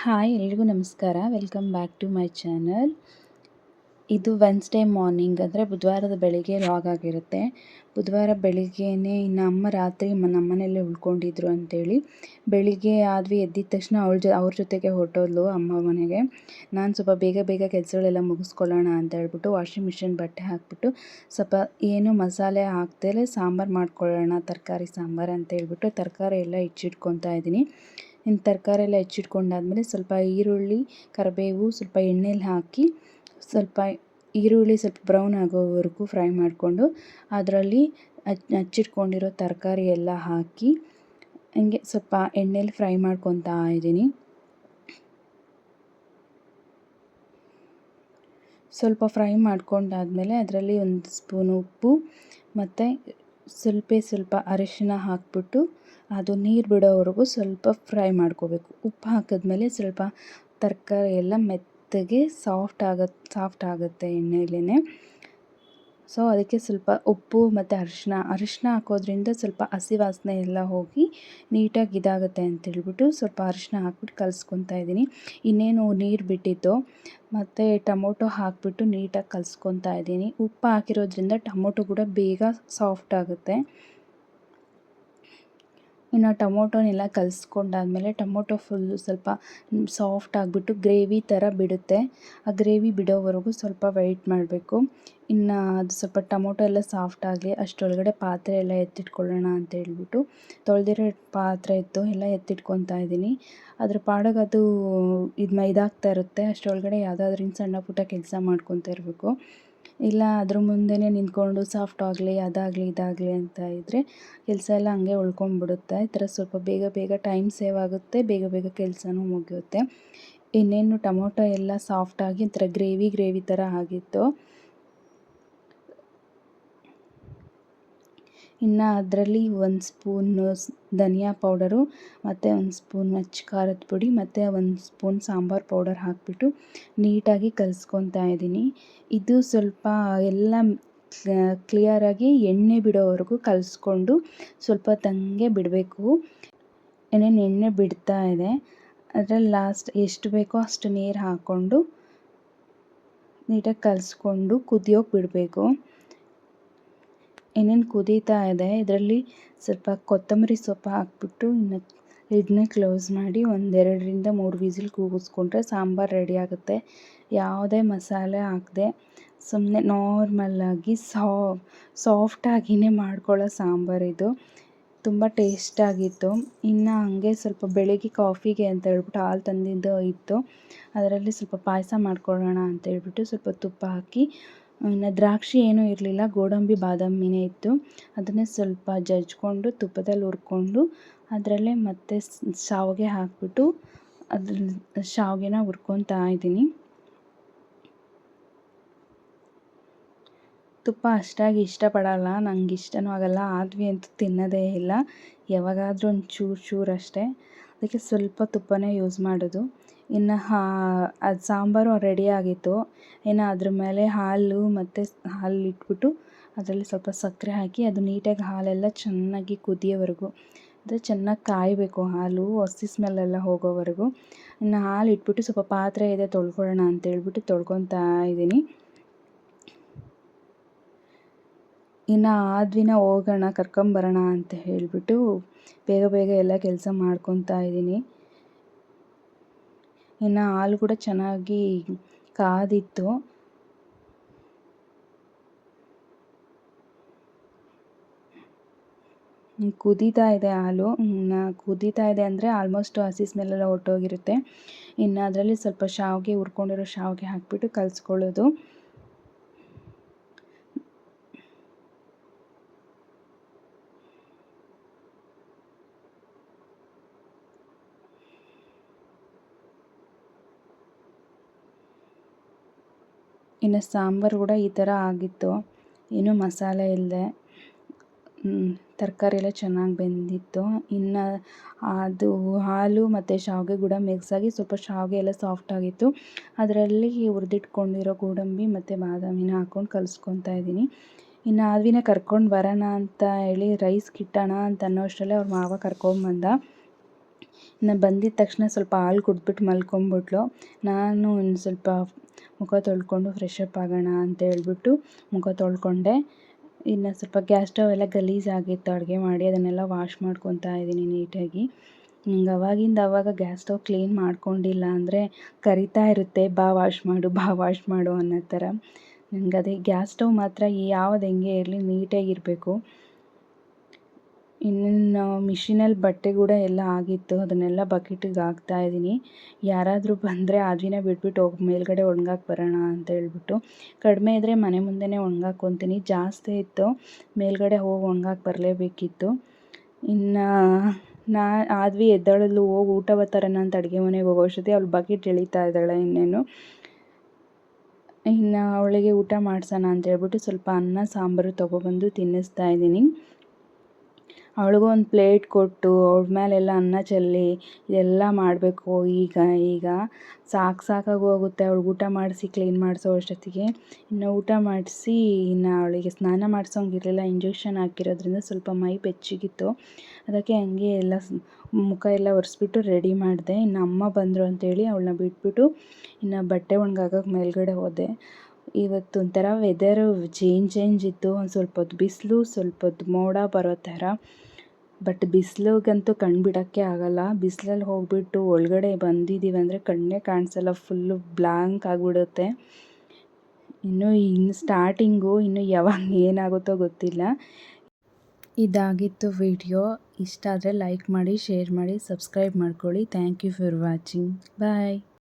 Hi, ಎಲ್ರಿಗೂ ನಮಸ್ಕಾರ. Welcome back to my channel ಇದು ವೆನ್ಸ್ಡೇ ಮಾರ್ನಿಂಗ್ ಅಂದರೆ ಬುಧವಾರದ ಬೆಳಿಗ್ಗೆ ಲಾಗ್ ಆಗಿರುತ್ತೆ. ಬುಧವಾರ ಬೆಳಿಗ್ಗೆನೇ ಇನ್ನು ಅಮ್ಮ ರಾತ್ರಿ ನಮ್ಮ ಮನೆಯಲ್ಲೇ ಉಳ್ಕೊಂಡಿದ್ರು ಅಂತೇಳಿ ಬೆಳಿಗ್ಗೆ ಆದ್ವಿ, ಎದ್ದಿದ ತಕ್ಷಣ ಅವಳ ಜೊ ಅವ್ರ ಜೊತೆಗೆ ಹೊರಟೋದ್ಲು ಅಮ್ಮ ಮನೆಗೆ. ನಾನು ಸ್ವಲ್ಪ ಬೇಗ ಬೇಗ ಕೆಲಸಗಳೆಲ್ಲ ಮುಗಿಸ್ಕೊಳ್ಳೋಣ ಅಂತ ಹೇಳ್ಬಿಟ್ಟು ವಾಷಿಂಗ್ ಮಿಷಿನ್ ಬಟ್ಟೆ ಹಾಕ್ಬಿಟ್ಟು ಸ್ವಲ್ಪ ಏನು ಮಸಾಲೆ ಹಾಕ್ದಲೇ ಸಾಂಬಾರು ಮಾಡ್ಕೊಳ್ಳೋಣ, ತರಕಾರಿ ಸಾಂಬಾರು ಅಂತ ಹೇಳ್ಬಿಟ್ಟು ತರಕಾರಿ ಎಲ್ಲ ಹೆಚ್ಚಿಟ್ಕೊತಾ ಇದ್ದೀನಿ. ಇನ್ನು ತರಕಾರಿ ಎಲ್ಲ ಹೆಚ್ಚಿಟ್ಕೊಂಡಾದ್ಮೇಲೆ ಸ್ವಲ್ಪ ಈರುಳ್ಳಿ, ಕರಿಬೇವು, ಸ್ವಲ್ಪ ಎಣ್ಣೆಲಿ ಹಾಕಿ ಸ್ವಲ್ಪ ಈರುಳ್ಳಿ ಸ್ವಲ್ಪ ಬ್ರೌನ್ ಆಗೋವರೆಗೂ ಫ್ರೈ ಮಾಡಿಕೊಂಡು ಅದರಲ್ಲಿ ಹಚ್ಚಿಟ್ಕೊಂಡಿರೋ ತರಕಾರಿ ಎಲ್ಲ ಹಾಕಿ ಹಂಗೆ ಸ್ವಲ್ಪ ಎಣ್ಣೆಲಿ ಫ್ರೈ ಮಾಡ್ಕೊತಾ ಇದ್ದೀನಿ. ಸ್ವಲ್ಪ ಫ್ರೈ ಮಾಡ್ಕೊಂಡಾದಮೇಲೆ ಅದರಲ್ಲಿ ಒಂದು ಸ್ಪೂನ್ ಉಪ್ಪು ಮತ್ತು ಸ್ವಲ್ಪ ಸ್ವಲ್ಪ ಅರಿಶಿನ ಹಾಕ್ಬಿಟ್ಟು ಅದು ನೀರು ಬಿಡೋವರೆಗೂ ಸ್ವಲ್ಪ ಫ್ರೈ ಮಾಡ್ಕೋಬೇಕು. ಉಪ್ಪು ಹಾಕಿದ್ಮೇಲೆ ಸ್ವಲ್ಪ ತರಕಾರಿ ಎಲ್ಲ ಮೆತ್ತಗೆ ಸಾಫ್ಟ್ ಆಗತ್ತೆ ಸಾಫ್ಟ್ ಆಗುತ್ತೆ ಎಣ್ಣೆಲೇ ಸೊ ಅದಕ್ಕೆ ಸ್ವಲ್ಪ ಉಪ್ಪು ಮತ್ತು ಅರಿಶಿನ ಅರಿಶಿನ ಹಾಕೋದ್ರಿಂದ ಸ್ವಲ್ಪ ಹಸಿ ವಾಸನೆ ಎಲ್ಲ ಹೋಗಿ ನೀಟಾಗಿ ಇದಾಗುತ್ತೆ ಅಂತೇಳ್ಬಿಟ್ಟು ಸ್ವಲ್ಪ ಅರಿಶಿನ ಹಾಕ್ಬಿಟ್ಟು ಕಲಿಸ್ಕೊತಾ ಇದ್ದೀನಿ. ಇನ್ನೇನು ನೀರು ಬಿಟ್ಟಿತ್ತು ಮತ್ತು ಟೊಮೊಟೊ ಹಾಕಿಬಿಟ್ಟು ನೀಟಾಗಿ ಕಲಿಸ್ಕೊತಾ ಇದ್ದೀನಿ. ಉಪ್ಪು ಹಾಕಿರೋದ್ರಿಂದ ಟೊಮೊಟೊ ಕೂಡ ಬೇಗ ಸಾಫ್ಟ್ ಆಗುತ್ತೆ. ಇನ್ನು ಟೊಮೊಟೊನೆಲ್ಲ ಕಲಿಸ್ಕೊಂಡಾದ್ಮೇಲೆ ಟೊಮೊಟೊ ಫುಲ್ ಸ್ವಲ್ಪ ಸಾಫ್ಟ್ ಆಗಿಬಿಟ್ಟು ಗ್ರೇವಿ ಥರ ಬಿಡುತ್ತೆ. ಆ ಗ್ರೇವಿ ಬಿಡೋವರೆಗೂ ಸ್ವಲ್ಪ ವೆಯ್ಟ್ ಮಾಡಬೇಕು. ಇನ್ನು ಅದು ಸ್ವಲ್ಪ ಟೊಮೊಟೊ ಎಲ್ಲ ಸಾಫ್ಟ್ ಆಗಲಿ ಅಷ್ಟರೊಳಗಡೆ ಪಾತ್ರೆ ಎಲ್ಲ ಎತ್ತಿಟ್ಕೊಳ್ಳೋಣ ಅಂತ ಹೇಳ್ಬಿಟ್ಟು ತೊಳೆದಿರೋ ಪಾತ್ರೆ ಇತ್ತು ಎಲ್ಲ ಎತ್ತಿಟ್ಕೊತಾ ಇದ್ದೀನಿ. ಅದ್ರ ಪಾಡಾಗ ಅದು ಇದು ಇದಾಗ್ತಾ ಇರುತ್ತೆ. ಅಷ್ಟರೊಳಗಡೆ ಯಾವುದಾದ್ರಿಂದ ಸಣ್ಣ ಪುಟ್ಟ ಕೆಲಸ ಮಾಡ್ಕೊತಾ ಇರಬೇಕು. ಇಲ್ಲ, ಅದ್ರ ಮುಂದೆನೇ ನಿಂತ್ಕೊಂಡು ಸಾಫ್ಟ್ ಆಗಲಿ, ಅದಾಗಲಿ, ಇದಾಗಲಿ ಅಂತ ಇದ್ದರೆ ಕೆಲಸ ಎಲ್ಲ ಹಂಗೆ ಉಳ್ಕೊಂಡ್ಬಿಡುತ್ತೆ. ಈ ಥರ ಸ್ವಲ್ಪ ಬೇಗ ಬೇಗ ಟೈಮ್ ಸೇವ್ ಆಗುತ್ತೆ, ಬೇಗ ಬೇಗ ಕೆಲಸನೂ ಮುಗಿಯುತ್ತೆ. ಇನ್ನೇನು ಟೊಮೊಟೊ ಎಲ್ಲ ಸಾಫ್ಟಾಗಿ ಒಂಥರ ಗ್ರೇವಿ ಗ್ರೇವಿ ಥರ ಆಗಿತ್ತು. ಇನ್ನು ಅದರಲ್ಲಿ ಒಂದು ಸ್ಪೂನು ಧನಿಯಾ ಪೌಡರು, ಮತ್ತು ಒಂದು ಸ್ಪೂನ್ ಅಚ್ಚ ಖಾರದ ಪುಡಿ, ಮತ್ತು ಒಂದು ಸ್ಪೂನ್ ಸಾಂಬಾರು ಪೌಡರ್ ಹಾಕಿಬಿಟ್ಟು ನೀಟಾಗಿ ಕಲಿಸ್ಕೊತಾ ಇದ್ದೀನಿ. ಇದು ಸ್ವಲ್ಪ ಎಲ್ಲ ಕ್ಲಿಯರಾಗಿ ಎಣ್ಣೆ ಬಿಡೋವರೆಗೂ ಕಲಿಸ್ಕೊಂಡು ಸ್ವಲ್ಪ ತಂಗೆ ಬಿಡಬೇಕು. ಏನೇನು ಎಣ್ಣೆ ಬಿಡ್ತಾ ಇದೆ, ಅದ್ರಲ್ಲಿ ಲಾಸ್ಟ್ ಎಷ್ಟು ಬೇಕೋ ಅಷ್ಟು ನೀರು ಹಾಕ್ಕೊಂಡು ನೀಟಾಗಿ ಕಲಿಸ್ಕೊಂಡು ಕುದಿಯೋಕೆ ಬಿಡಬೇಕು. ಇನ್ನೇನು ಕುದೀತಾ ಇದೆ, ಇದರಲ್ಲಿ ಸ್ವಲ್ಪ ಕೊತ್ತಂಬರಿ ಸೊಪ್ಪು ಹಾಕ್ಬಿಟ್ಟು ಇನ್ನು ಇದನ್ನ ಕ್ಲೋಸ್ ಮಾಡಿ ಒಂದೆರಡರಿಂದ ಮೂರು ವಿಸಿಲ್ ಕೂಗಿಸ್ಕೊಂಡ್ರೆ ಸಾಂಬಾರು ರೆಡಿ ಆಗುತ್ತೆ. ಯಾವುದೇ ಮಸಾಲೆ ಹಾಕದೆ ಸುಮ್ಮನೆ ನಾರ್ಮಲ್ಲಾಗಿ ಸಾಫ್ಟಾಗಿಯೇ ಮಾಡ್ಕೊಳ್ಳೋ ಸಾಂಬಾರು ಇದು. ತುಂಬ ಟೇಸ್ಟಾಗಿತ್ತು ಇನ್ನು ಹಂಗೆ ಸ್ವಲ್ಪ ಬೆಳಗ್ಗೆ ಕಾಫಿಗೆ ಅಂತ ಹೇಳ್ಬಿಟ್ಟು ಹಾಲು ತಂದಿದ್ದು ಇತ್ತು. ಅದರಲ್ಲಿ ಸ್ವಲ್ಪ ಪಾಯಸ ಮಾಡ್ಕೊಳ್ಳೋಣ ಅಂತ ಹೇಳ್ಬಿಟ್ಟು ಸ್ವಲ್ಪ ತುಪ್ಪ ಹಾಕಿ ಇನ್ನು ದ್ರಾಕ್ಷಿ ಏನೂ ಇರಲಿಲ್ಲ. ಗೋಡಂಬಿ ಬಾದಾಮಿನೇ ಇತ್ತು. ಅದನ್ನೇ ಸ್ವಲ್ಪ ಜಜ್ಜಿಕೊಂಡು ತುಪ್ಪದಲ್ಲಿ ಹುರ್ಕೊಂಡು, ಅದರಲ್ಲೇ ಮತ್ತೆ ಶಾವಿಗೆ ಹಾಕಿಬಿಟ್ಟು ಅದ್ರ, ಶಾವಿಗೆನ ಹುರ್ಕೊತಾ ಇದ್ದೀನಿ. ತುಪ್ಪ ಅಷ್ಟಾಗಿ ಇಷ್ಟಪಡಲ್ಲ. ನಂಗೆ ಇಷ್ಟನೂ ಆಗಲ್ಲ. ಆದ್ವಿ ಅಂತೂ ತಿನ್ನೋದೇ ಇಲ್ಲ. ಯಾವಾಗಾದರೂ ಒಂದು ಚೂರು ಚೂರು ಅಷ್ಟೇ. ಅದಕ್ಕೆ ಸ್ವಲ್ಪ ತುಪ್ಪನೇ ಯೂಸ್ ಮಾಡೋದು. ಇನ್ನು ಹಾ, ಅದು ಸಾಂಬಾರು ರೆಡಿ ಆಗಿತ್ತು. ಇನ್ನು ಅದ್ರ ಮೇಲೆ ಹಾಲು ಮತ್ತು ಹಾಲು ಇಟ್ಬಿಟ್ಟು ಅದರಲ್ಲಿ ಸ್ವಲ್ಪ ಸಕ್ಕರೆ ಹಾಕಿ ಅದು ನೀಟಾಗಿ ಹಾಲೆಲ್ಲ ಚೆನ್ನಾಗಿ ಕುದಿಯೋವರೆಗೂ. ಅಂದರೆ ಚೆನ್ನಾಗಿ ಕಾಯಬೇಕು ಹಾಲು, ಹಸಿ ಸ್ಮೆಲ್ಲೆಲ್ಲ ಹೋಗೋವರೆಗೂ. ಇನ್ನು ಹಾಲು ಇಟ್ಬಿಟ್ಟು ಸ್ವಲ್ಪ ಪಾತ್ರೆ ಇದೆ ತೊಳ್ಕೊಳ್ಳೋಣ ಅಂತೇಳ್ಬಿಟ್ಟು ತೊಳ್ಕೊತಾ ಇದ್ದೀನಿ. ಇನ್ನು ಆದ್ವಿನ ಹೋಗೋಣ, ಕರ್ಕೊಂಬರೋಣ ಅಂತ ಹೇಳಿಬಿಟ್ಟು ಬೇಗ ಬೇಗ ಎಲ್ಲ ಕೆಲಸ ಮಾಡ್ಕೊತಾ ಇದ್ದೀನಿ. ಇನ್ನು ಹಾಲು ಕೂಡ ಚೆನ್ನಾಗಿ ಕಾದಿತ್ತು. ಕುದೀತಾ ಇದೆ ಹಾಲು. ಕುದೀತಾ ಇದೆ ಅಂದರೆ ಆಲ್ಮೋಸ್ಟ್ ಹಸಿ ಸ್ಮೆಲ್ಲೆಲ್ಲ ಹೊರ್ಟೋಗಿರುತ್ತೆ ಇನ್ನು ಅದರಲ್ಲಿ ಸ್ವಲ್ಪ ಶಾವಿಗೆ, ಹುರ್ಕೊಂಡಿರೋ ಶಾವಿಗೆ ಹಾಕಿಬಿಟ್ಟು ಕಲಿಸ್ಕೊಳ್ಳೋದು. ಇನ್ನು ಸಾಂಬಾರು ಕೂಡ ಈ ಥರ ಆಗಿತ್ತು. ಏನು ಮಸಾಲೆ ಇಲ್ಲದೆ. ತರಕಾರಿ ಎಲ್ಲ ಚೆನ್ನಾಗಿ ಬೆಂದಿತ್ತು. ಇನ್ನು ಅದು ಹಾಲು ಮತ್ತು ಶಾವಿಗೆ ಕೂಡ ಮಿಕ್ಸ್ ಆಗಿ ಸ್ವಲ್ಪ ಶಾವಿಗೆ ಎಲ್ಲ ಸಾಫ್ಟಾಗಿತ್ತು ಅದರಲ್ಲಿ ಹುರಿದಿಟ್ಕೊಂಡಿರೋ ಗೋಡಂಬಿ ಮತ್ತು ಬಾದಾಮಿನ ಹಾಕ್ಕೊಂಡು ಕಲಿಸ್ಕೊತಾ ಇದ್ದೀನಿ. ಇನ್ನು ಆದ್ವಿನ ಕರ್ಕೊಂಡು ಬರೋಣ ಅಂತ ಹೇಳಿ ರೈಸ್ ಕಿಟ್ಟೋಣ ಅಂತ ಅನ್ನೋ ಅಷ್ಟರಲ್ಲೇ ಅವ್ರ ಮಾವ ಕರ್ಕೊಂಡ್ಬಂದ ಇನ್ನು ಬಂದಿದ್ದ ತಕ್ಷಣ ಸ್ವಲ್ಪ ಹಾಲು ಕುಡ್ಬಿಟ್ಟು ಮಲ್ಕೊಂಬಿಟ್ಲು. ನಾನು ಒಂದು ಸ್ವಲ್ಪ ಮುಖ ತೊಳ್ಕೊಂಡು ಫ್ರೆಶ್ ಅಪ್ ಆಗೋಣ ಅಂತ ಹೇಳ್ಬಿಟ್ಟು ಮುಖ ತೊಳ್ಕೊಂಡೆ. ಇನ್ನು ಸ್ವಲ್ಪ ಗ್ಯಾಸ್ ಸ್ಟವ್ ಎಲ್ಲ ಗಲೀಜಾಗಿತ್ತು ಅಡುಗೆ ಮಾಡಿ ಅದನ್ನೆಲ್ಲ ವಾಶ್ ಮಾಡ್ಕೊತಾ ಇದ್ದೀನಿ ನೀಟಾಗಿ. ಹಿಂಗೆ ಅವಾಗಿಂದ ಅವಾಗ ಗ್ಯಾಸ್ ಸ್ಟವ್ ಕ್ಲೀನ್ ಮಾಡ್ಕೊಂಡಿಲ್ಲ ಅಂದರೆ ಕರಿತಾ ಇರುತ್ತೆ, ಬಾ ವಾಶ್ ಮಾಡು, ಬಾ ವಾಶ್ ಮಾಡು ಅನ್ನೋ ಥರ. ನನಗದೇ ಗ್ಯಾಸ್ ಸ್ಟವ್ ಮಾತ್ರ ಯಾವ್ದು ಹೆಂಗೆ ಇರಲಿ ನೀಟಾಗಿರಬೇಕು ಇನ್ನು ಮಿಷಿನಲ್ಲಿ ಬಟ್ಟೆ ಕೂಡ ಎಲ್ಲ ಆಗಿತ್ತು. ಅದನ್ನೆಲ್ಲ ಬಕೆಟಿಗೆ ಇದ್ದೀನಿ. ಯಾರಾದರೂ ಬಂದರೆ ಆ ದಿನ ಬಿಟ್ಬಿಟ್ಟು ಹೋಗಿ ಮೇಲ್ಗಡೆ ಒಣಗಾಕ್ ಬರೋಣ ಅಂತ ಹೇಳ್ಬಿಟ್ಟು. ಕಡಿಮೆ ಇದ್ದರೆ ಮನೆ ಮುಂದೆನೇ ಒಣ್ಗಾಕ್ಕೊತೀನಿ ಜಾಸ್ತಿ ಇತ್ತು. ಮೇಲ್ಗಡೆ ಹೋಗಿ ಒಣಗಾಕ್ ಬರಲೇಬೇಕಿತ್ತು. ಇನ್ನು ನಾ ಆದ್ವಿ ಎದ್ದಳಲು ಹೋಗಿ ಊಟ ಬರ್ತಾರನ ಅಂತ ಅಡುಗೆ ಮನೆಗೆ ಹೋಗೋ ಅಷ್ಟೊತ್ತಿಗೆ ಅವ್ಳು ಬಕೆಟ್ ಎಳಿತಾ ಇದ್ದಾಳೆ ಇನ್ನೇನು. ಇನ್ನು ಅವಳಿಗೆ ಊಟ ಮಾಡ್ಸೋಣ ಅಂತ ಹೇಳ್ಬಿಟ್ಟು ಸ್ವಲ್ಪ ಅನ್ನ, ಸಾಂಬಾರು ತೊಗೊಬಂದು ತಿನ್ನಿಸ್ತಾ ಇದ್ದೀನಿ. ಅವಳಿಗೂ ಒಂದು ಪ್ಲೇಟ್ ಕೊಟ್ಟು, ಅವ್ಳ ಮೇಲೆಲ್ಲ ಅನ್ನ ಚೆಲ್ಲಿ, ಇದೆಲ್ಲ ಮಾಡಬೇಕು ಈಗ ಈಗ. ಸಾಕು ಸಾಕಾಗಿ ಹೋಗುತ್ತೆ, ಅವ್ಳಿಗೆ ಊಟ ಮಾಡಿಸಿ, ಕ್ಲೀನ್ ಮಾಡಿಸೋ ಅಷ್ಟೊತ್ತಿಗೆ. ಇನ್ನು ಊಟ ಮಾಡಿಸಿ, ಇನ್ನು ಅವಳಿಗೆ ಸ್ನಾನ ಮಾಡಿಸೋಂಗಿರಲಿಲ್ಲ, ಇಂಜೆಕ್ಷನ್ ಹಾಕಿರೋದ್ರಿಂದ ಸ್ವಲ್ಪ ಮೈ ಬೆಚ್ಚಗಿತ್ತು. ಅದಕ್ಕೆ ಹಂಗೆ ಎಲ್ಲ ಮುಖ ಎಲ್ಲ ಒರೆಸ್ಬಿಟ್ಟು ರೆಡಿ ಮಾಡಿದೆ. ಇನ್ನು ಅಮ್ಮ ಬಂದರು ಅಂತೇಳಿ ಅವಳನ್ನ ಬಿಟ್ಬಿಟ್ಟು ಇನ್ನು ಬಟ್ಟೆ ಒಣಗಾಗಕ್ಕೆ ಮೇಲ್ಗಡೆ ಹೋದೆ. ಇವತ್ತು ಒಂಥರ ವೆದರು ಚೇಂಜ್ ಚೇಂಜ್ ಇತ್ತು. ಒಂದು ಸ್ವಲ್ಪ ಹೊತ್ತು ಬಿಸಿಲು ಸ್ವಲ್ಪ ಮೋಡ ಬರೋ ಥರ. ಬಟ್ ಬಿಸಿಲಿಗಂತೂ ಕಣ್ಣು ಬಿಡೋಕ್ಕೆ ಆಗೋಲ್ಲ. ಬಿಸಿಲಲ್ಲಿ ಹೋಗಿಬಿಟ್ಟು ಒಳಗಡೆ ಬಂದಿದ್ದೀವಿ ಅಂದರೆ ಕಣ್ಣೇ ಕಾಣಿಸಲ್ಲ ಫುಲ್ಲು ಬ್ಲ್ಯಾಂಕ್ ಆಗಿಬಿಡುತ್ತೆ. ಇನ್ನು ಇನ್ನು ಸ್ಟಾರ್ಟಿಂಗು ಇನ್ನು ಯಾವಾಗ ಏನಾಗುತ್ತೋ ಗೊತ್ತಿಲ್ಲ. ಇದಾಗಿತ್ತು ವಿಡಿಯೋ ಇಷ್ಟ ಆದರೆ ಲೈಕ್ ಮಾಡಿ ಶೇರ್ ಮಾಡಿ ಸಬ್ಸ್ಕ್ರೈಬ್ ಮಾಡ್ಕೊಳ್ಳಿ. Thank you for watching bye